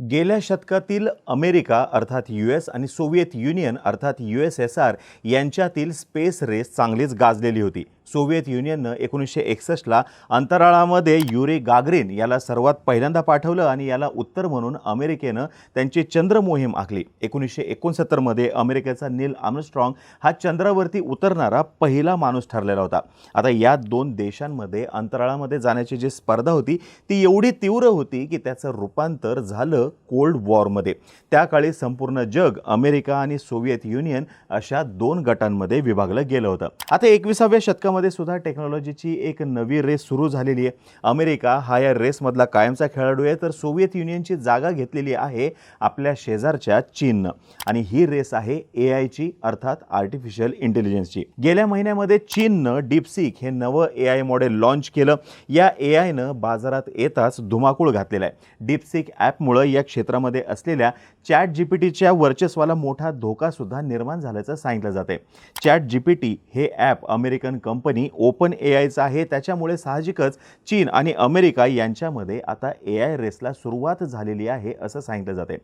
गेल्या शतकातील अमेरिका अर्थात यू एस आणि सोव्हिएत युनियन अर्थात यू एस एस आर यांच्यातील स्पेस रेस चांगलीच गाजलेली होती. सोव्हिएत युनियननं एकोणीसशे एकसष्टला अंतराळामध्ये युरी गागरिन याला सर्वात पहिल्यांदा पाठवलं आणि याला उत्तर म्हणून अमेरिकेनं त्यांची चंद्र मोहीम आखली. एकोणीसशे एकोणसत्तरमध्ये अमेरिकेचा नील आर्मस्ट्रॉंग हा चंद्रावरती उतरणारा पहिला माणूस ठरलेला होता. आता या दोन देशांमध्ये अंतराळामध्ये जाण्याची जी स्पर्धा होती ती एवढी तीव्र होती की त्याचं रूपांतर झालं कोल्ड वॉरमध्ये. त्या काळी संपूर्ण जग अमेरिका आणि सोव्हिएत युनियन अशा दोन गटांमध्ये विभागलं गेलं होतं. आता एकविसाव्या शतकामध्ये सुद्धा टेक्नॉलॉजीची एक नवी रेस सुरू झालेली आहे. अमेरिका हा या रेसमधला कायमचा खेळाडू आहे तर सोव्हिएत युनियनची जागा घेतलेली आहे आपल्या शेजारच्या चीननं. आणि ही रेस आहे ए आयची अर्थात आर्टिफिशियल इंटेलिजन्सची. गेल्या महिन्यामध्ये चीननं डीपसिक हे नवं ए आय मॉडेल लॉन्च केलं. या ए आयनं बाजारात येताच धुमाकूळ घातलेला आहे. डीपसिक ॲपमुळं या क्षेत्रामध्ये असलेल्या चॅट जी पी टीच्या वर्चस्वाला मोठा धोकासुद्धा निर्माण झाल्याचं सांगितलं जाते चॅट जी पी टी हे app American company open A आयचं आहे. त्याच्यामुळे साहजिकच चीन आणि अमेरिका यांच्यामध्ये आता ए आय रेसला सुरुवात झालेली आहे असं सांगितलं जाते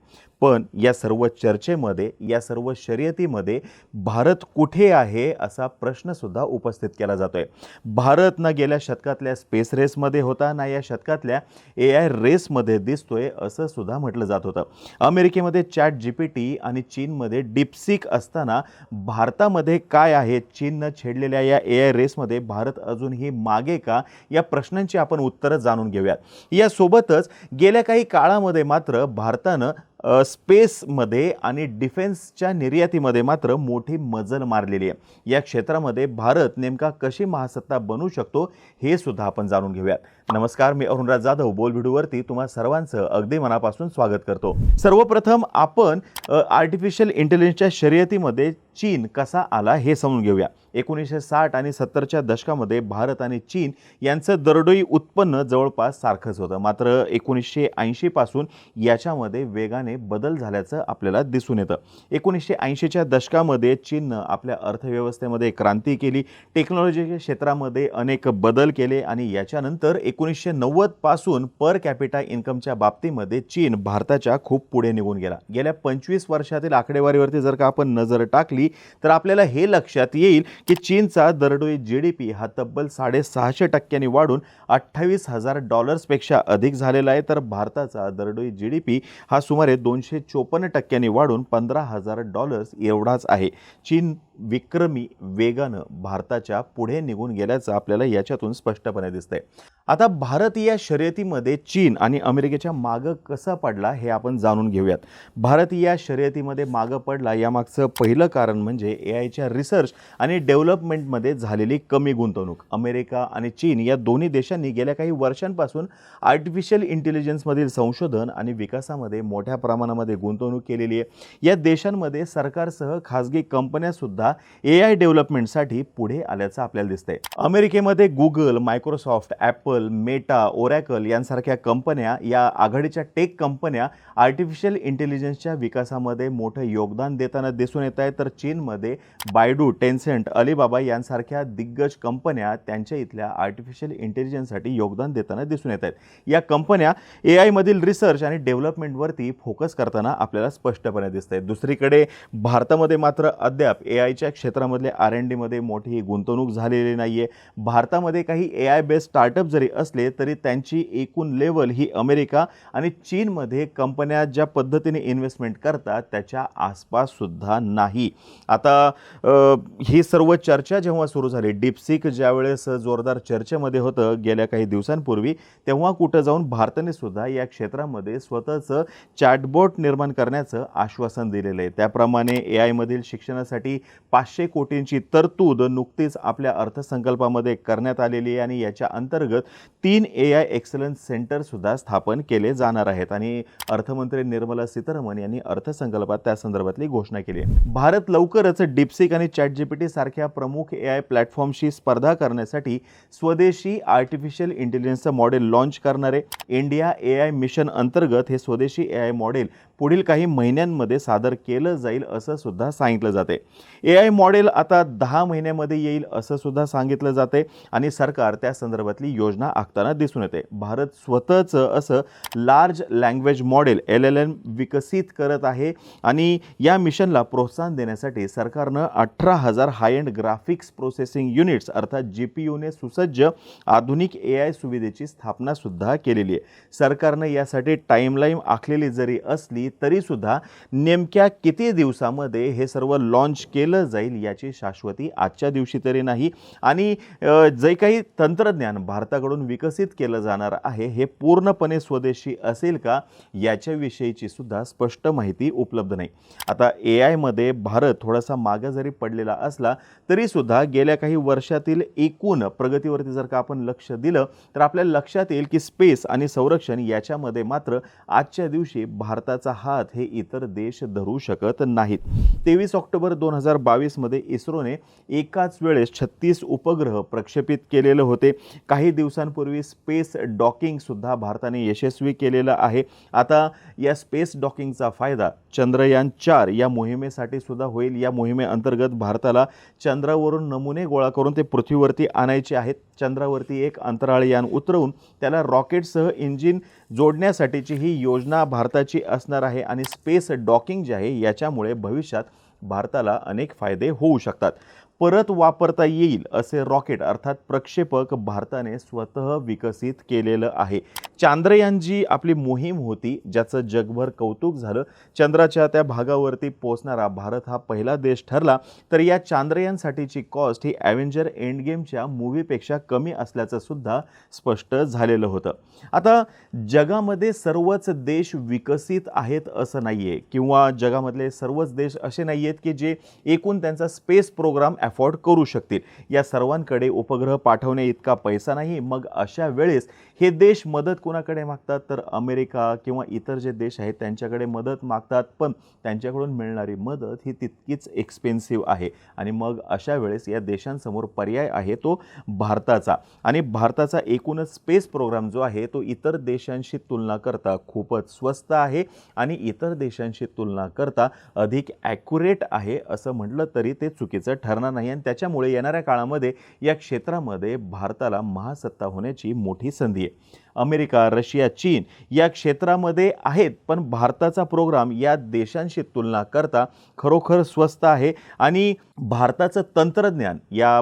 पण या सर्व चर्चेमध्ये या सर्व शर्यतीमध्ये भारत कुठे आहे असा प्रश्नसुद्धा उपस्थित केला जातोय. भारत ना गेल्या शतकातल्या स्पेस रेसमध्ये होता ना या शतकातल्या ए आय रेसमध्ये दिसतोय असं सुद्धा म्हटलं जात होतं. अमेरिकेमध्ये चॅट जी पी टी आणि चीनमध्ये डिप्सिक असताना भारतामध्ये काय आहे? चीननं छेडलेल्या या ए आय रेसमध्ये भारत अजूनही मागे का? या प्रश्नांची आपण उत्तरं जाणून घेऊयात. यासोबतच गेल्या काही काळामध्ये मात्र भारतानं स्पेसमध्ये आणि डिफेन्सच्या निर्यातीमध्ये मात्र मोठी मजल मारलेली आहे. या क्षेत्रामध्ये भारत नेमका कशी महासत्ता बनू शकतो हे सुद्धा आपण जाणून घेऊयात. नमस्कार मी अरुणराज जाधव. बोल व्हिडिओवरती तुम्हा सर्वांचं अगदी मनापासून स्वागत करतो. सर्वप्रथम आपण आर्टिफिशियल इंटेलिजन्सच्या शर्यतीमध्ये चीन कसा आला हे समजून घेऊया. एकोणीसशे साठ आणि सत्तरच्या दशकामध्ये भारत आणि चीन यांचं दरडोई उत्पन्न जवळपास सारखंच होतं. मात्र एकोणीसशे ऐंशीपासून याच्यामध्ये वेगाने बदल झाल्याचं आपल्याला दिसून येतं. एकोणीसशे ऐंशीच्या दशकामध्ये चीननं आपल्या अर्थव्यवस्थेमध्ये क्रांती केली टेक्नॉलॉजीच्या क्षेत्रामध्ये अनेक बदल केले आणि याच्यानंतर एकोणीसशे नव्वदपासून पर कॅपिटा इन्कमच्या बाबतीमध्ये चीन भारताच्या खूप पुढे निघून गेला. गेल्या पंचवीस वर्षातील आकडेवारीवरती जर का आपण नजर टाकली तर आपल्याला हे लक्षात येईल की चीनचा दरडोई जी डी पी हा तब्बल साडेसहाशे टक्क्यांनी वाढून अठ्ठावीस हजार डॉलर्सपेक्षा अधिक झालेला आहे. तर भारताचा दरडोई जी डी पी हा सुमारे दोनशे चोपन्न टक्क्यांनी वाढून पंधरा हजार डॉलर्स एवढाच आहे. चीन विक्रमी वेगानं भारताच्या पुढे निघून गेल्याचं आपल्याला याच्यातून स्पष्टपणे दिसतंय. आता भारत या शर्यतीमध्ये चीन आणि अमेरिकेच्या मागं कसा पडला हे आपण जाणून घेऊयात. भारत या शर्यतीमध्ये मागं पडला यामागचं पहिलं कारण म्हणजे ए आयच्या रिसर्च आणि डेव्हलपमेंटमध्ये झालेली कमी गुंतवणूक. अमेरिका आणि चीन या दोन्ही देशांनी गेल्या काही वर्षांपासून आर्टिफिशियल इंटेलिजन्समधील संशोधन आणि विकासामध्ये मोठ्या प्रमाणामध्ये गुंतवणूक केलेली आहे. या देशांमध्ये सरकारसह खाजगी कंपन्यासुद्धा ए आय डेव्हलपमेंटसाठी पुढे आल्याचं आपल्याला दिसतंय. अमेरिकेमध्ये Google Microsoft Apple Meta Oracle यांसारख्या कंपन्या या आघाडीच्या टेक कंपन्या आर्टिफिशियल इंटेलिजन्सच्या विकासामध्ये मोठं योगदान देताना दिसून येत आहे. तर चीनमध्ये बायडू टेन्सेंट अलिबाबा यांसारख्या दिग्गज कंपन्या त्यांच्या इथल्या आर्टिफिशियल इंटेलिजन्ससाठी योगदान देताना दिसून येत आहेत. या कंपन्या ए आयमधील रिसर्च आणि डेव्हलपमेंटवरती फोकस करताना आपल्याला स्पष्टपणे दिसत आहेत दुसरीकडे भारतामध्ये मात्र अद्याप ए आयच्या क्षेत्रामधले आर एन डीमध्ये मोठी गुंतवणूक झालेली नाही आहे भारतामध्ये काही ए आय बेस्ड स्टार्टअप जरी असले तरी त्यांची एकूण लेवल ही अमेरिका आणि चीनमध्ये कंपन्या ज्या पद्धतीने इन्व्हेस्टमेंट करतात त्याच्या आसपाससुद्धा नाही. आता ही सर्व चर्चा जेव्हा सुरू झाली डिपसिक ज्यावेळेस जोरदार चर्चेमध्ये होतं गेल्या काही दिवसांपूर्वी तेव्हा कुठं जाऊन भारताने सुद्धा या क्षेत्रामध्ये स्वतःचं चॅटबोट निर्माण करण्याचं आश्वासन दिलेलं आहे. त्याप्रमाणे ए आयमधील शिक्षणासाठी पाचशे कोटींची तरतूद नुकतीच आपल्या अर्थसंकल्पामध्ये करण्यात आलेली आहे आणि याच्या अंतर्गत तीन ए आय एक्सलन्स सेंटरसुद्धा स्थापन केले जाणार आहेत. आणि अर्थमंत्री निर्मला सीतारामन यांनी अर्थसंकल्पात त्या संदर्भातली घोषणा केली आहे. भारत लवकरच डिप्सिक आणि चॅट जीपीटी सारख्या प्रमुख ए आय प्लॅटफॉर्मशी स्पर्धा करण्यासाठी स्वदेशी आर्टिफिशियल इंटेलिजन्सचं मॉडेल लॉन्च करणार आहे इंडिया ए आय मिशन अंतर्गत हे स्वदेशी ए आय मॉडेल पुढील काही महिन्यांमध्ये सादर केलं जाईल असं सुद्धा सांगितलं जाते. ए आय मॉडेल आता दहा महिन्यामध्ये येईल असं सुद्धा सांगितलं जाते आणि सरकार त्या संदर्भातली योजना आखताना दिसून येते. भारत स्वतःचं असं large language model L L M विकसित करत आहे आणि या मिशनला प्रोत्साहन देण्यासाठी सरकारनं अठरा हजार high end graphics processing units अर्थात जी पी यूने सुसज्ज आधुनिक ए आय सुविधेची स्थापना सुद्धा केलेली आहे. सरकारनं यासाठी टाईमलाईन आखलेली जरी असली तरीसुद्धा नेमक्या किती दिवसामध्ये हे सर्व लॉन्च केलं जाईल याची शाश्वती आजच्या दिवशी तरी नाही. आणि जे काही तंत्रज्ञान भारताकडून विकसित केलं जाणार आहे हे पूर्णपणे स्वदेशी असेल का याच्याविषयीची सुद्धा स्पष्ट माहिती उपलब्ध नाही. आता ए आयमध्ये भारत थोडासा मागं जरी पडलेला असला तरीसुद्धा गेल्या काही वर्षातील एकूण प्रगतीवरती जर का आपण लक्ष दिलं तर आपल्याला लक्षात येईल की स्पेस आणि संरक्षण याच्यामध्ये मात्र आजच्या दिवशी भारताचा हात हे इतर देश धरू शकत नाहीत. तेवीस ऑक्टोबर दोन हजार बावीसमध्ये इस्रोने एकाच वेळेस छत्तीस उपग्रह प्रक्षेपित केलेले होते. काही दिवसांपूर्वी स्पेस डॉकिंगसुद्धा भारताने यशस्वी केलेलं आहे. आता या स्पेस डॉकिंगचा फायदा चंद्रयान चार या मोहिमेसाठी सुद्धा होईल. या मोहिमेअंतर्गत भारताला चंद्रावरून नमुने गोळा करून ते पृथ्वीवरती आणायचे आहेत. चंद्रावरती एक अंतराळयान उतरवून त्याला रॉकेटसह इंजिन जोडण्यासाठीची ही योजना भारताची असणार आहे आणि स्पेस डॉकिंग जे आहे याच्यामुळे भविष्यात भारताला अनेक फायदे होऊ शकतात. परत वापरता येईल असे रॉकेट अर्थात प्रक्षेपक भारताने स्वतः विकसित केलेलं आहे. चांद्रयान जी आपली मोहीम होती ज्याचं जगभर कौतुक झालं चंद्राच्या त्या भागावरती पोहोचणारा भारत हा पहिला देश ठरला तर या चांद्रयानसाठीची कॉस्ट ही ॲव्हेंजर एंड गेमच्या मूवीपेक्षा कमी असल्याचं सुद्धा स्पष्ट झालेलं होतं. आता जगामध्ये सर्वच देश विकसित आहेत असं नाही आहे किंवा जगामधले सर्वच देश असे नाही आहेत की जे एकूण त्यांचा स्पेस प्रोग्राम अफोर्ड करू शकतील. या सर्वांकडे उपग्रह पाठवणे इतका पैसा नाही. मग अशा वेळेस हे देश मदत कोणाकडे मागतात? तर अमेरिका किंवा इतर जे देश आहेत त्यांच्याकडे मदत मागतात पण त्यांच्याकडून मिळणारी मदत ही तितकीच एक्सपेन्सिव्ह आहे. आणि मग अशा वेळेस या देशांसमोर पर्याय आहे तो भारताचा. आणि भारताचा एकूणच स्पेस प्रोग्राम जो आहे तो इतर देशांशी तुलना करता खूपच स्वस्त आहे. आणि इतर देशांशी तुलना करता अधिक ॲक्युरेट आहे असं म्हटलं तरी ते चुकीचं ठरणार नाही. आणि त्याच्यामुळे येणाऱ्या काळामध्ये या क्षेत्रामध्ये भारताला महासत्ता होण्याची मोठी संधी आहे. अमेरिका रशिया चीन या क्षेत्रामध्ये आहेत पण भारताचा प्रोग्राम या देशांशी तुलना करता खरोखर स्वस्त आहे आणि भारताचं तंत्रज्ञान या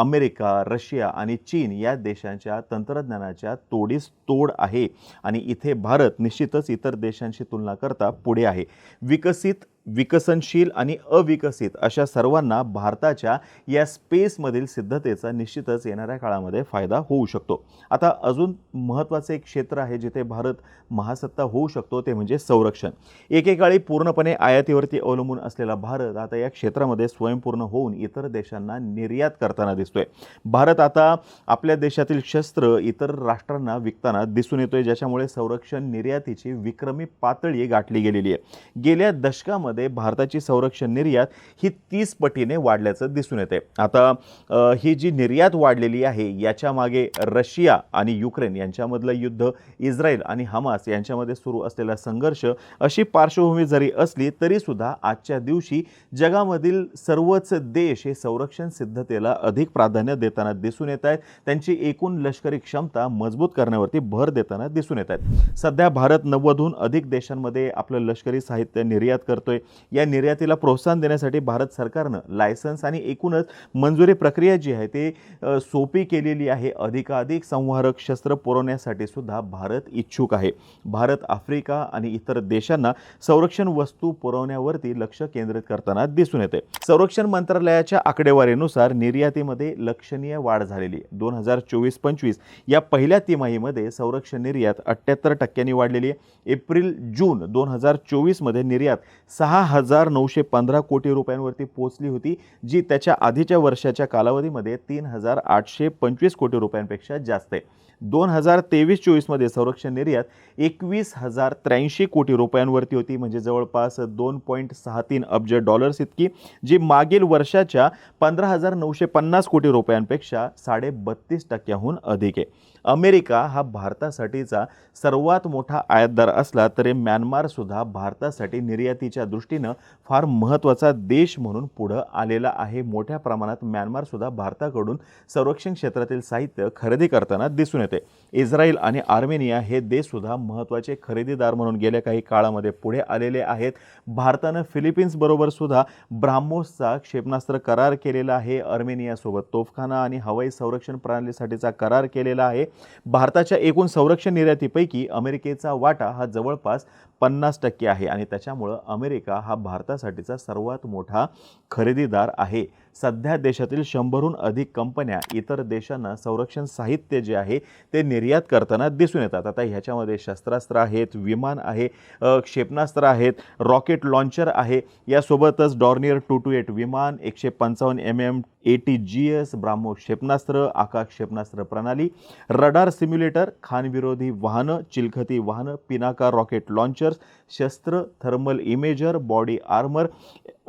अमेरिका रशिया आणि चीन या देशांच्या तंत्रज्ञानाच्या तोडीस तोड आहे आणि इथे भारत निश्चितच इतर देशांशी तुलना करता पुढे आहे. विकसित विकसनशील आणि अविकसित अशा सर्वांना भारताच्या या स्पेसमधील सिद्धतेचा निश्चितच येणाऱ्या काळामध्ये फायदा होऊ शकतो. आता अजून महत्त्वाचं एक क्षेत्र आहे जिथे भारत महासत्ता होऊ शकतो ते म्हणजे संरक्षण. एकेकाळी पूर्णपणे आयातीवरती अवलंबून असलेला भारत आता या क्षेत्रामध्ये स्वयंपूर्ण होऊन इतर देशांना निर्यात करताना दिसतोय. भारत आता आपल्या देशातील शस्त्र इतर राष्ट्रांना विकताना दिसून येतोय ज्याच्यामुळे संरक्षण निर्यातीची विक्रमी पातळी गाठली गेलेली आहे. गेल्या दशकामध्ये भारताची संरक्षण निर्यात ही तीस पटीने वाढल्याचं दिसून येते आता ही जी निर्यात वाढलेली आहे याच्या मागे रशिया आणि युक्रेन यांच्यामधलं युद्ध इस्रायल आणि हमास यांच्यामध्ये सुरू असलेला संघर्ष अशी पार्श्वभूमी जरी असली तरीसुद्धा आजच्या दिवशी जगामधील सर्वच देश हे संरक्षण सिद्धतेला अधिक प्राधान्य देताना दिसून येत आहेत. त्यांची एकूण लष्करी क्षमता मजबूत करण्यावरती भर देताना दिसून येत आहेत. सध्या भारत नव्वदहून अधिक देशांमध्ये आपलं लष्करी साहित्य निर्यात करतोय. या निर्यातीला प्रोत्साहन देण्यासाठी भारत सरकारनं लायसन्स आणि एकूणच मंजुरी प्रक्रिया जी आहे ते सोपी केलेली आहे. अधिकाधिक संहारक शस्त्र करण्यासाठी सुद्धा भारत इच्छुक आहे. भारत आफ्रिका आणि इतर देशांना संरक्षण वस्तू पुरवण्यावरती लक्ष केंद्रित करताना दिसून येते. संरक्षण मंत्रालयाच्या आकडेवारीनुसार निर्यातीमध्ये लक्षणीय वाढ झालेली. दोन हजार चोवीस पंचवीस या पहिल्या तिमाहीमध्ये संरक्षण निर्यात अठ्ठ्याहत्तर टक्क्यांनी वाढलेली आहे. एप्रिल जून दोन हजार चोवीसमध्ये निर्यात सहा हजार नऊशे पंधरा कोटी रुपयांवरती पोहोचली होती जी त्याच्या आधीच्या वर्षाच्या कालावधीमध्ये तीन हजार आठशे पंचवीस कोटी रुपयांपेक्षा जास्त आहे. दोन हजार तेवीस चोवीसमध्ये संरक्षण निर्यात एकवीस हजार त्र्याऐंशी कोटी रुपयांवरती होती. म्हणजे जवळपास दोन पॉईंट सहा तीन अब्ज डॉलर्स इतकी जी मागील वर्षाच्या पंधरा हजार नऊशे पन्नास कोटी रुपयांपेक्षा साडे बत्तीस टक्क्याहून अधिक आहे. अमेरिका हा भारतासाठीचा सर्वात मोठा आयातदार असला तरी म्यानमारसुद्धा भारतासाठी निर्यातीच्या दृष्टीनं फार महत्त्वाचा देश म्हणून पुढं आलेला आहे. मोठ्या प्रमाणात म्यानमारसुद्धा भारताकडून संरक्षण क्षेत्रातील साहित्य खरेदी करताना दिसून येते. इस्रायल आणि आर्मेनिया हे देशसुद्धा महत्त्वाचे खरेदीदार म्हणून गेल्या काही काळामध्ये पुढे आलेले आहेत. भारतानं फिलिपिन्सबरोबरसुद्धा ब्राह्मोसचा क्षेपणास्त्र करार केलेला आहे. अर्मेनियासोबत तोफखाना आणि हवाई संरक्षण प्रणालीसाठीचा करार केलेला आहे. भारताच्या एकूण संरक्षण निर्यातीपैकी अमेरिकेचा वाटा हा जवळपास पन्नास टक्के आहे आणि त्याच्यामुळं अमेरिका हा भारतासाठीचा सर्वात मोठा खरेदीदार आहे. सध्या देशातील शंभरहून अधिक कंपन्या इतर देशांना संरक्षण साहित्य जे आहे ते निर्यात करताना दिसून येतात. आता ह्याच्यामध्ये शस्त्रास्त्र आहेत विमान आहे क्षेपणास्त्र आहेत रॉकेट लॉन्चर आहे. यासोबतच डॉर्नियर टू टू एट विमान एकशे पंचावन्न M M A T G S BrahMos क्षेपणास्त्र आकाश क्षेपणास्त्र प्रणाली रडार सिम्युलेटर खानविरोधी वाहनं चिलखती वाहनं पिनाका रॉकेट लॉन्चर्स शस्त्र thermal imager body armour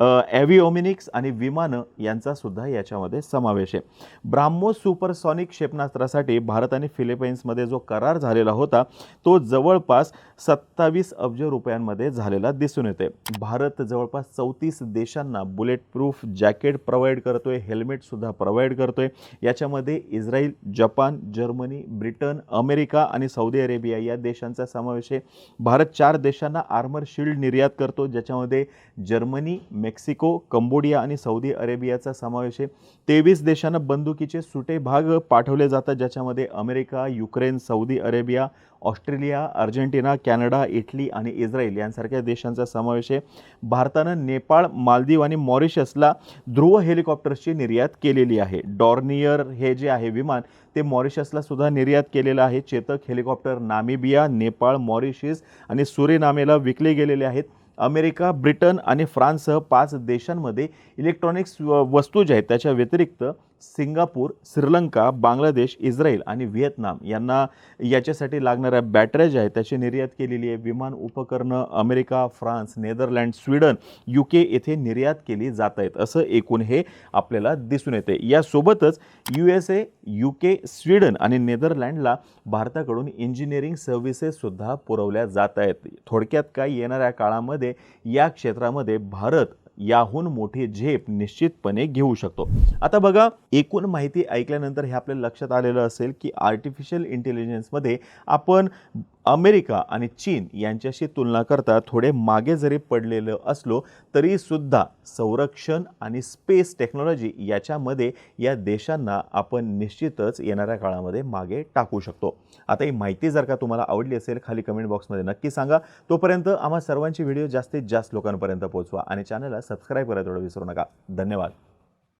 avionics आणि विमानं यांचा सुद्धा याच्यामध्ये समावेश आहे. ब्राह्मोस सुपरसॉनिक क्षेपणास्त्रासाठी भारत आणि फिलिपाईन्समध्ये जो करार झालेला होता तो जवळपास सत्तावीस अब्ज रुपयांमध्ये झालेला दिसून येते भारत जवळपास चौतीस देशांना बुलेट प्रूफ जॅकेट प्रोव्हाइड करतोय हेल्मेटसुद्धा प्रोव्हाइड करतोय. याच्यामध्ये Israel Japan Germany Britain America आणि सौदी अरेबिया या देशांचा समावेश आहे. भारत चार देशांना आर्मर शिल्ड निर्यात करतो ज्याच्यामध्ये जर्मनी मे मेक्सिको कंबोडिया आणि सौदी अरेबियाचा समावेश आहे. तेवीस देशांना बंदुकीचे सुटे भाग पाठवले जातात ज्याच्यामध्ये America Ukraine Saudi Arabia Australia Argentina Canada Italy आणि इस्रायल यांसारख्या देशांचा समावेश आहे. भारतानं नेपाळ मालदीव आणि मॉरिशसला ध्रुव हेलिकॉप्टर्सची निर्यात केलेली आहे. डॉर्नियर हे जे आहे विमान ते मॉरिशसला सुद्धा निर्यात केलेलं आहे. Chetak helicopter Namibia Nepal Mauritius आणि सुरेनामेला विकले गेलेले आहेत. अमेरिका ब्रिटन आणि फ्रान्ससह पाच देशांमध्ये इलेक्ट्रॉनिक्स व- वस्तू ज्या आहेत त्याच्या व्यतिरिक्त सिंगापूर श्रीलंका बांगलादेश इस्रायल आणि व्हिएतनाम यांना याच्यासाठी लागणाऱ्या बॅटऱ्या ज्या आहेत त्याची निर्यात केलेली आहे. विमान उपकरणं America France Netherland Sweden U K येथे निर्यात केली जात आहेत. असं एकूण हे आपल्याला दिसून येते यासोबतच U S A U K Sweden आणि नेदरलँडला भारताकडून इंजिनिअरिंग सर्व्हिसेससुद्धा पुरवल्या जात आहेत. थोडक्यात काय येणाऱ्या काळामध्ये या क्षेत्रामध्ये भारत याहून मोठी झेप निश्चितपणे घेऊ शकतो. आता बघा एकूण माहिती ऐकल्यानंतर हे आपल्या लक्षात आलेलं असेल की आर्टिफिशियल इंटेलिजन्समध्ये आपण अमेरिका आणि चीन यांच्याशी तुलना करता थोडे मागे जरी पडलेलं असलो तरीसुद्धा संरक्षण आणि स्पेस टेक्नॉलॉजी याच्यामध्ये या देशांना आपण निश्चितच येणाऱ्या काळामध्ये मागे टाकू शकतो. आता ही माहिती जर का तुम्हाला आवडली असेल खाली कमेंट बॉक्समध्ये नक्की सांगा. तोपर्यंत आम्हा सर्वांची व्हिडिओ जास्तीत जास्त लोकांपर्यंत पोहोचवा आणि चॅनलला सबस्क्राईब करायला थोडं विसरू नका. धन्यवाद.